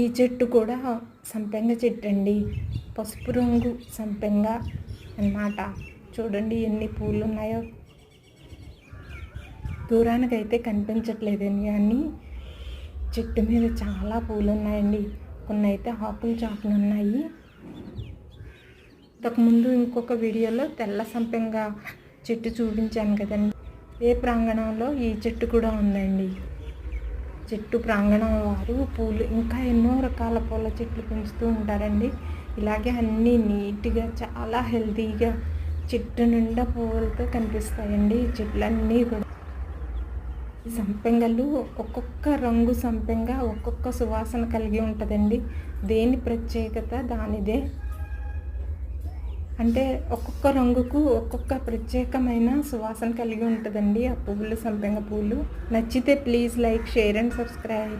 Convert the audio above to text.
ఈ చెట్టు కూడా సంపెంగ చెట్టు అండి పసుపు రంగు సంపెంగ అన్నమాట. చూడండి ఎన్ని పూలు ఉన్నాయో దూరానికైతే కనిపించట్లేదండి కానీ చెట్టు మీద చాలా పూలు ఉన్నాయండి కొన్ని అయితే ఆకులు చాకులు ఉన్నాయి. ఇంతకుముందు ఇంకొక వీడియోలో తెల్ల సంపెంగ చెట్టు చూపించాను కదండి. ఏ ప్రాంగణంలో ఈ చెట్టు కూడా ఉందండి? చెట్టు ప్రాంగణం వారు పూలు ఇంకా ఎన్నో రకాల పూల చెట్లు పెంచుతూ ఉంటారండి. ఇలాగే అన్నీ నీట్గా చాలా హెల్తీగా చెట్టు నిండా పువ్వులతో కనిపిస్తాయండి. చెట్లన్నీ కూడా సంపెంగలు ఒక్కొక్క రంగు సంపెంగ ఒక్కొక్క సువాసన కలిగి ఉంటుందండి. దేని ప్రత్యేకత? దానిదే. అంటే ఒక్కొక్క రంగుకు ఒక్కొక్క ప్రత్యేకమైన సువాసన కలిగి ఉంటుందండి ఆ పువ్వులు సంపెంగ పువ్వులు. నచ్చితే please like share and subscribe